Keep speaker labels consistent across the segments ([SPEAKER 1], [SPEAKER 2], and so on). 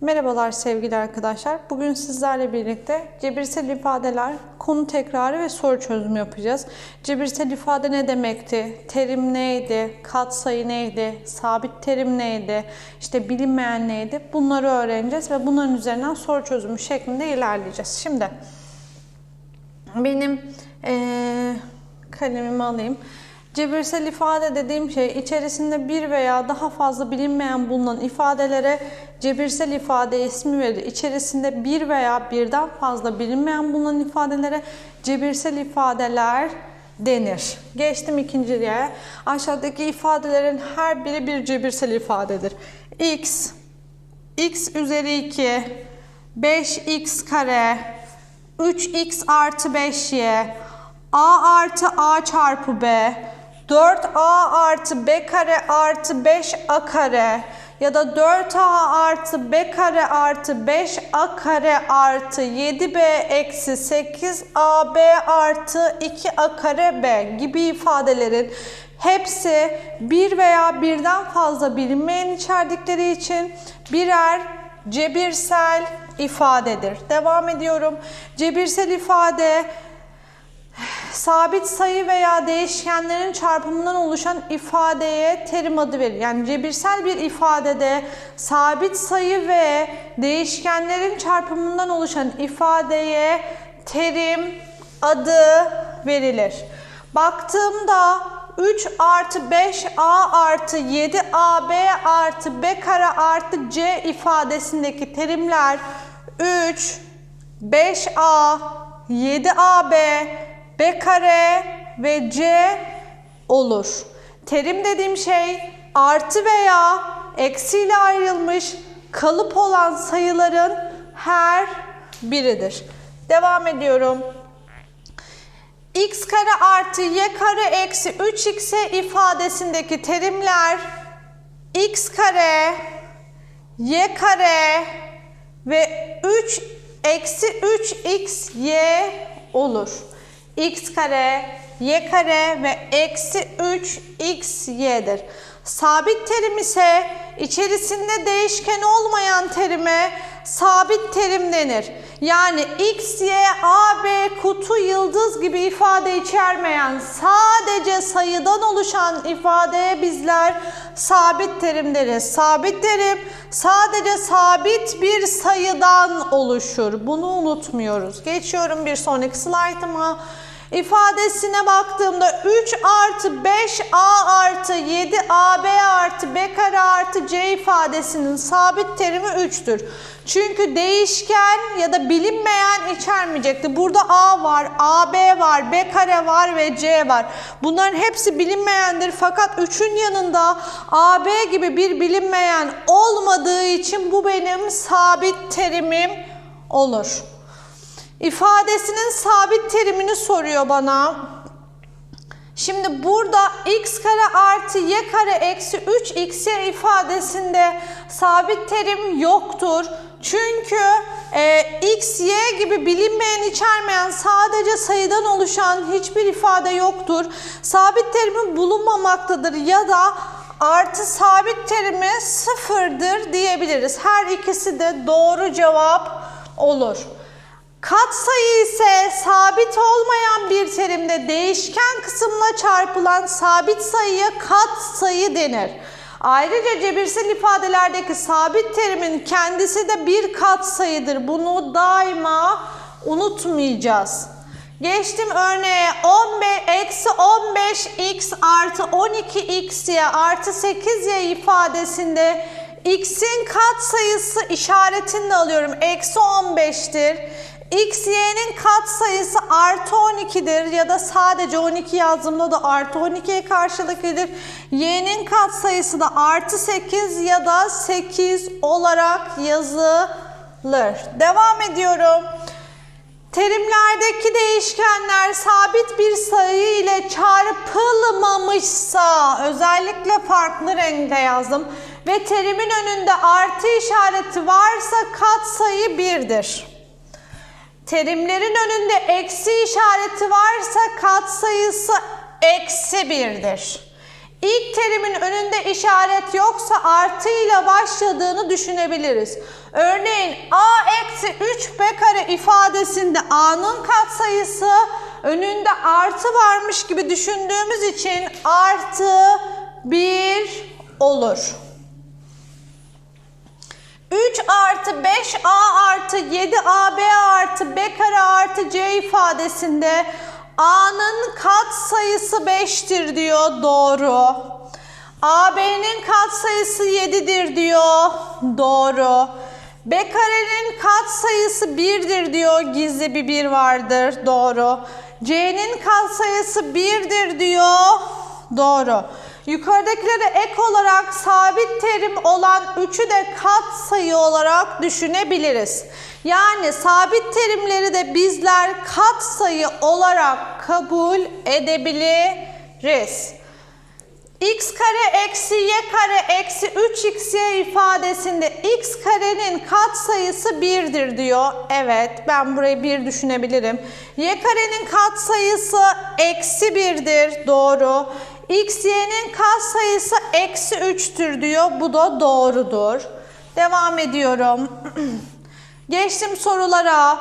[SPEAKER 1] Merhabalar sevgili arkadaşlar. Bugün sizlerle birlikte cebirsel ifadeler, konu tekrarı ve soru çözümü yapacağız. Cebirsel ifade ne demekti? Terim neydi? Katsayı neydi? Sabit terim neydi? İşte bilinmeyen neydi? Bunları öğreneceğiz ve bunların üzerinden soru çözümü şeklinde ilerleyeceğiz. Şimdi benim eee kalemimi alayım. Cebirsel ifade dediğim şey içerisinde bir veya daha fazla bilinmeyen bulunan ifadelere cebirsel ifade ismi verilir. İçerisinde bir veya birden fazla bilinmeyen bulunan ifadelere cebirsel ifadeler denir. Geçtim ikinciye. Aşağıdaki ifadelerin her biri bir cebirsel ifadedir. x, x üzeri 2, 5x kare, 3x artı 5y, a artı a çarpı b, 4a artı b kare artı 5a kare ya da 4a artı b kare artı 5a kare artı 7b eksi 8ab artı 2a kare b gibi ifadelerin hepsi bir veya birden fazla bilinmeyen içerdikleri için birer cebirsel ifadedir. Devam ediyorum. Cebirsel ifade sabit sayı veya değişkenlerin çarpımından oluşan ifadeye terim adı verir. Yani cebirsel bir ifadede sabit sayı ve değişkenlerin çarpımından oluşan ifadeye terim adı verilir. Baktığımda 3 artı 5a artı 7ab artı b kare artı c ifadesindeki terimler 3, 5a, 7ab, b kare ve c olur. Terim dediğim şey artı veya eksiyle ayrılmış kalıp olan sayıların her biridir. Devam ediyorum. x kare artı y kare eksi 3x ifadesindeki terimler x kare, y kare ve 3 eksi 3xy olur x kare, y kare ve eksi 3xy'dir. Sabit terim ise içerisinde değişken olmayan terime sabit terim denir. Yani x, y, a, b, kutu, yıldız gibi ifade içermeyen sadece sayıdan oluşan ifadeye bizler sabit terim deriz. Sabit terim sadece sabit bir sayıdan oluşur. Bunu unutmuyoruz. Geçiyorum bir sonraki slaytıma. İfadesine baktığımda 3 artı 5a artı 7ab artı b kare artı c ifadesinin sabit terimi 3'tür. Çünkü değişken ya da bilinmeyen içermeyecekti. Burada a var, ab var, b kare var ve c var. Bunların hepsi bilinmeyendir fakat 3'ün yanında ab gibi bir bilinmeyen olmadığı için bu benim sabit terimim olur. İfadesinin sabit terimini soruyor bana. Şimdi burada x kare artı y kare eksi 3xy ifadesinde sabit terim yoktur. Çünkü e, x, y gibi bilinmeyen içermeyen sadece sayıdan oluşan hiçbir ifade yoktur. Sabit terimi bulunmamaktadır ya da artı sabit terimi sıfırdır diyebiliriz. Her ikisi de doğru cevap olur. Katsayı ise sabit olmayan bir terimde değişken kısımla çarpılan sabit sayıya katsayı denir. Ayrıca cebirsel ifadelerdeki sabit terimin kendisi de bir katsayıdır. Bunu daima unutmayacağız. Geçtim örneğe 15 eksi 15x artı 12xy artı 8y ifadesinde x'in katsayısı işaretini de alıyorum. Eksi 15'tir. X, y'nin katsayısı artı 12'dir ya da sadece 12 yazdığımda da artı 12'ye karşılık gelir. Y'nin katsayısı da artı 8 ya da 8 olarak yazılır. Devam ediyorum. Terimlerdeki değişkenler sabit bir sayı ile çarpılmamışsa özellikle farklı renkte yazdım ve terimin önünde artı işareti varsa katsayı 1'dir. Terimlerin önünde eksi işareti varsa katsayısı eksi birdir. İlk terimin önünde işaret yoksa artıyla başladığını düşünebiliriz. Örneğin a eksi 3b kare ifadesinde a'nın katsayısı önünde artı varmış gibi düşündüğümüz için artı 1 olur. 3 artı 5a artı 7ab artı b kare artı c ifadesinde a'nın katsayısı 5'tir diyor. Doğru. ab'nin katsayısı 7'dir diyor. Doğru. b karenin katsayısı 1'dir diyor. Gizli bir 1 vardır. Doğru. c'nin katsayısı 1'dir diyor. Doğru. Yukarıdakilere ek olarak sabit terim olan 3'ü de kat sayı olarak düşünebiliriz. Yani sabit terimleri de bizler kat sayı olarak kabul edebiliriz. x kare eksi y kare eksi 3xy ifadesinde x karenin katsayısı 1'dir diyor. Evet ben burayı 1 düşünebilirim. y karenin katsayısı eksi 1'dir. Doğru. X y'nin katsayısı eksi 3'tür diyor. Bu da doğrudur. Devam ediyorum. Geçtim sorulara.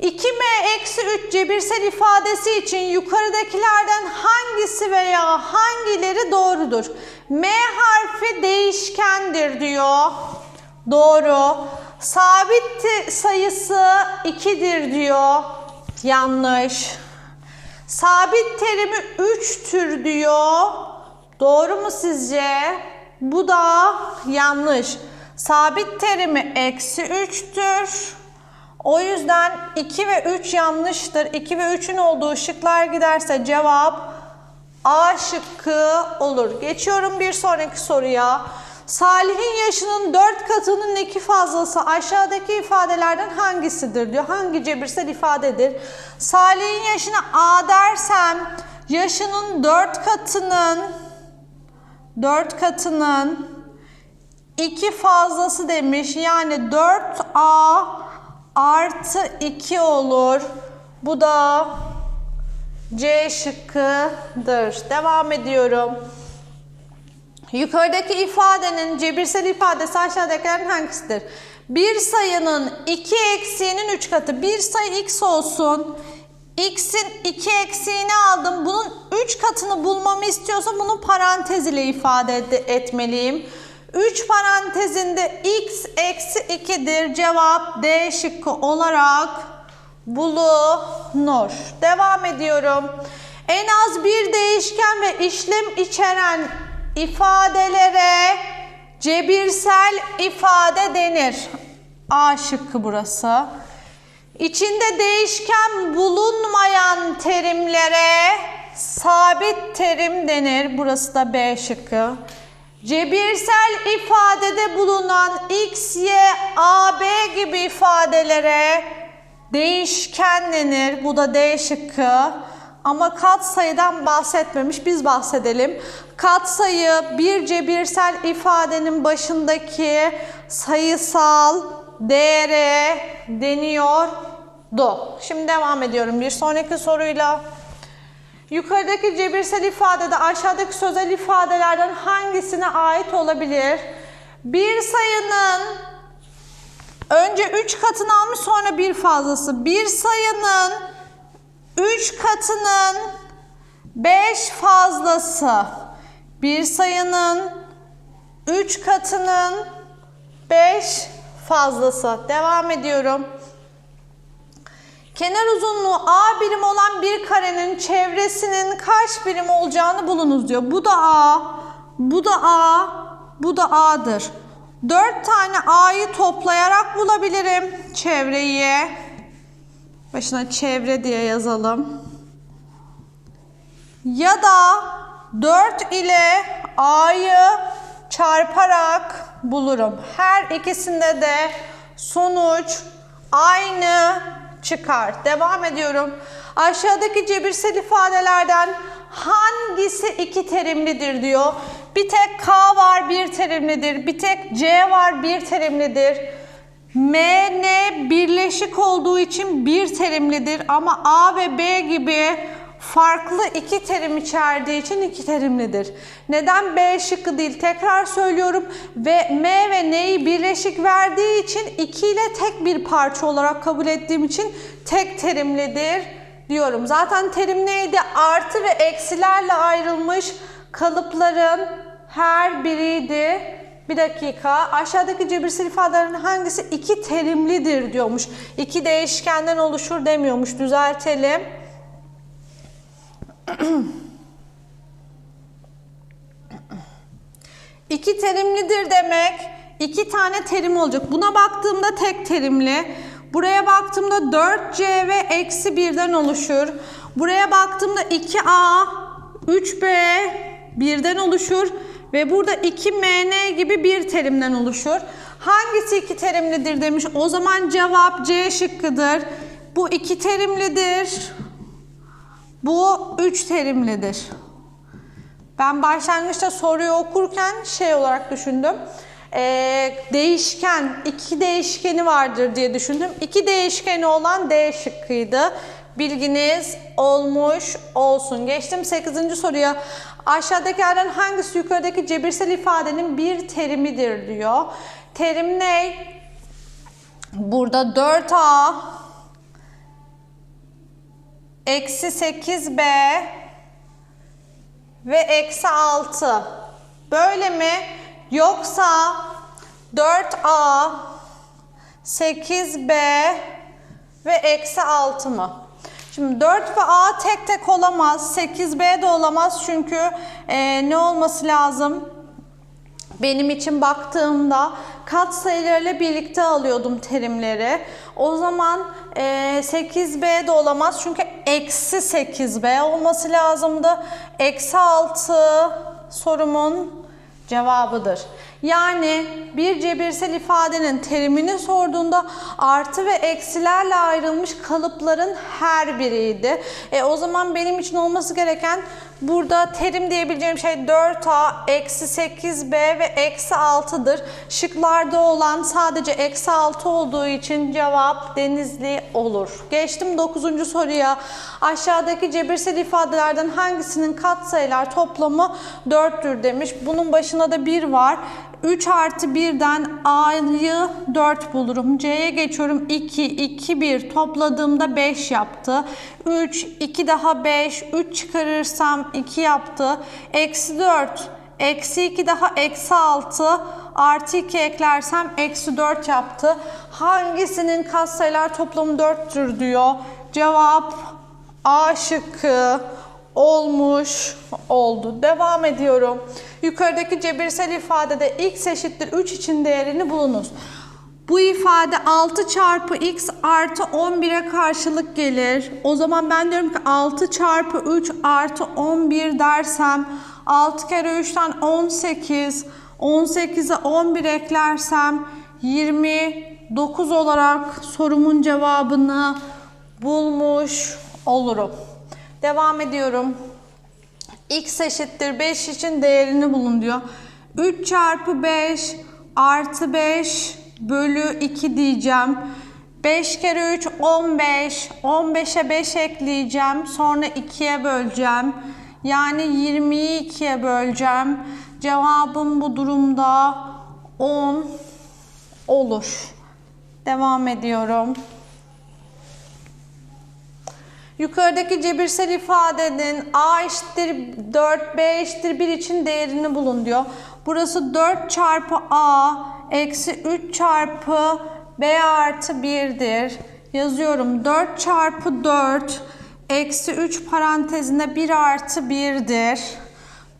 [SPEAKER 1] 2m eksi 3 cebirsel ifadesi için yukarıdakilerden hangisi veya hangileri doğrudur? M harfi değişkendir diyor. Doğru. Sabit sayısı 2'dir diyor. Yanlış. Sabit terimi 3'tür diyor. Doğru mu sizce? Bu da yanlış. Sabit terimi eksi 3'tür. O yüzden 2 ve 3 yanlıştır. 2 ve 3'ün olduğu şıklar giderse cevap A şıkkı olur. Geçiyorum bir sonraki soruya. Salih'in yaşının 4 katının 2 fazlası aşağıdaki ifadelerden hangisidir diyor. Hangi cebirsel ifadedir? Salih'in yaşına A dersem yaşının 4 katının 4 katının 2 fazlası demiş. Yani 4A artı 2 olur. Bu da C şıkkıdır. Devam ediyorum. Yukarıdaki ifadenin cebirsel ifadesi aşağıdakilerin hangisidir? Bir sayının 2 eksiğinin 3 katı. Bir sayı x olsun. x'in 2 eksiğini aldım. Bunun 3 katını bulmamı istiyorsa bunu parantez ile ifade etmeliyim. 3 parantezinde x eksi 2'dir. Cevap D şıkkı olarak bulunur. Devam ediyorum. En az bir değişken ve işlem içeren ifadelere cebirsel ifade denir. A şıkkı burası. İçinde değişken bulunmayan terimlere sabit terim denir. Burası da B şıkkı. Cebirsel ifadede bulunan x, y, a, b gibi ifadelere değişken denir. Bu da D şıkkı. Ama katsayıdan bahsetmemiş. Biz bahsedelim. Katsayı bir cebirsel ifadenin başındaki sayısal değere deniyordu. Şimdi devam ediyorum bir sonraki soruyla. Yukarıdaki cebirsel ifadede aşağıdaki sözel ifadelerden hangisine ait olabilir? Bir sayının önce 3 katını almış sonra bir fazlası. Bir sayının 3 katının 5 fazlası. Bir sayının 3 katının 5 fazlası. Devam ediyorum. Kenar uzunluğu A birim olan bir karenin çevresinin kaç birim olacağını bulunuz diyor. Bu da A, bu da A, bu da A'dır. 4 tane A'yı toplayarak bulabilirim çevreyi. Başına çevre diye yazalım. Ya da 4 ile A'yı çarparak bulurum. Her ikisinde de sonuç aynı çıkar. Devam ediyorum. Aşağıdaki cebirsel ifadelerden hangisi iki terimlidir diyor. Bir tek K var bir terimlidir. Bir tek C var bir terimlidir. M, N birleşik olduğu için bir terimlidir ama A ve B gibi farklı iki terim içerdiği için iki terimlidir. Neden B şıkkı değil? Tekrar söylüyorum. Ve M ve N'yi birleşik verdiği için 2 ile tek bir parça olarak kabul ettiğim için tek terimlidir diyorum. Zaten terim neydi? Artı ve eksilerle ayrılmış kalıpların her biriydi. Bir dakika. Aşağıdaki cebirsel ifadelerin hangisi iki terimlidir diyormuş. İki değişkenden oluşur demiyormuş. Düzeltelim. İki terimlidir demek iki tane terim olacak. Buna baktığımda tek terimli. Buraya baktığımda 4C ve eksi 1'den oluşur. Buraya baktığımda 2A, 3B birden oluşur. Ve burada 2MN gibi bir terimden oluşur. Hangisi iki terimlidir demiş. O zaman cevap C şıkkıdır. Bu iki terimlidir. Bu üç terimlidir. Ben başlangıçta soruyu okurken şey olarak düşündüm. Ee, değişken, iki değişkeni vardır diye düşündüm. İki değişkeni olan D şıkkıydı. Bilginiz olmuş olsun. Geçtim 8. soruya. Aşağıdakilerden hangisi yukarıdaki cebirsel ifadenin bir terimidir diyor. Terim ne? Burada 4A eksi 8B ve eksi 6. Böyle mi? Yoksa 4A, 8B ve eksi 6 mı? Şimdi 4 ve A tek tek olamaz. 8B de olamaz çünkü e, ne olması lazım? Benim için baktığımda kat sayılarıyla birlikte alıyordum terimleri. O zaman e, 8b de olamaz çünkü eksi 8b olması lazımdı. Eksi 6 sorumun cevabıdır. Yani bir cebirsel ifadenin terimini sorduğunda artı ve eksilerle ayrılmış kalıpların her biriydi. E, o zaman benim için olması gereken burada terim diyebileceğim şey 4a, eksi 8b ve eksi 6'dır. Şıklarda olan sadece eksi 6 olduğu için cevap denizli olur. Geçtim 9. soruya. Aşağıdaki cebirsel ifadelerden hangisinin katsayılar toplamı 4'tür demiş. Bunun başına da 1 var. 3 artı 1'den A'yı 4 bulurum. C'ye geçiyorum. 2, 2, 1 topladığımda 5 yaptı. 3, 2 daha 5, 3 çıkarırsam 2 yaptı. Eksi 4, eksi 2 daha eksi 6, artı 2 eklersem eksi 4 yaptı. Hangisinin katsayılar toplamı 4'tür diyor. Cevap A şıkkı olmuş oldu. Devam ediyorum. Yukarıdaki cebirsel ifadede x eşittir 3 için değerini bulunuz. Bu ifade 6 çarpı x artı 11'e karşılık gelir. O zaman ben diyorum ki 6 çarpı 3 artı 11 dersem 6 kere 3'ten 18, 18'e 11 eklersem 29 olarak sorumun cevabını bulmuş olurum. Devam ediyorum. x eşittir 5 için değerini bulun diyor. 3 çarpı 5 artı 5 bölü 2 diyeceğim. 5 kere 3 15. 15'e 5 ekleyeceğim. Sonra 2'ye böleceğim. Yani 20'yi 2'ye böleceğim. Cevabım bu durumda 10 olur. Devam ediyorum. Yukarıdaki cebirsel ifadenin a eşittir 4, b eşittir 1 için değerini bulun diyor. Burası 4 çarpı a eksi 3 çarpı b artı 1'dir. Yazıyorum 4 çarpı 4 eksi 3 parantezinde 1 artı 1'dir.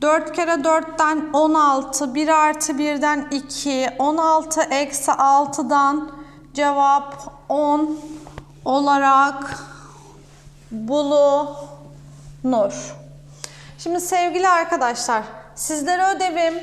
[SPEAKER 1] 4 kere 4'ten 16, 1 artı 1'den 2, 16 eksi 6'dan cevap 10 olarak bulunur. Şimdi sevgili arkadaşlar, sizlere ödevim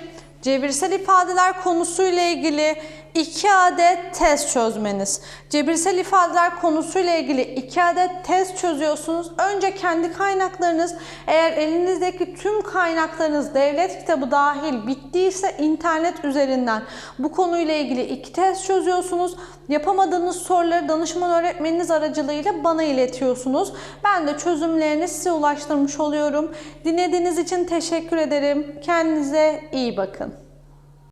[SPEAKER 1] Cebirsel ifadeler konusuyla ilgili 2 adet test çözmeniz. Cebirsel ifadeler konusuyla ilgili 2 adet test çözüyorsunuz. Önce kendi kaynaklarınız, eğer elinizdeki tüm kaynaklarınız devlet kitabı dahil bittiyse internet üzerinden bu konuyla ilgili 2 test çözüyorsunuz. Yapamadığınız soruları danışman öğretmeniniz aracılığıyla bana iletiyorsunuz. Ben de çözümlerini size ulaştırmış oluyorum. Dinlediğiniz için teşekkür ederim. Kendinize iyi bakın.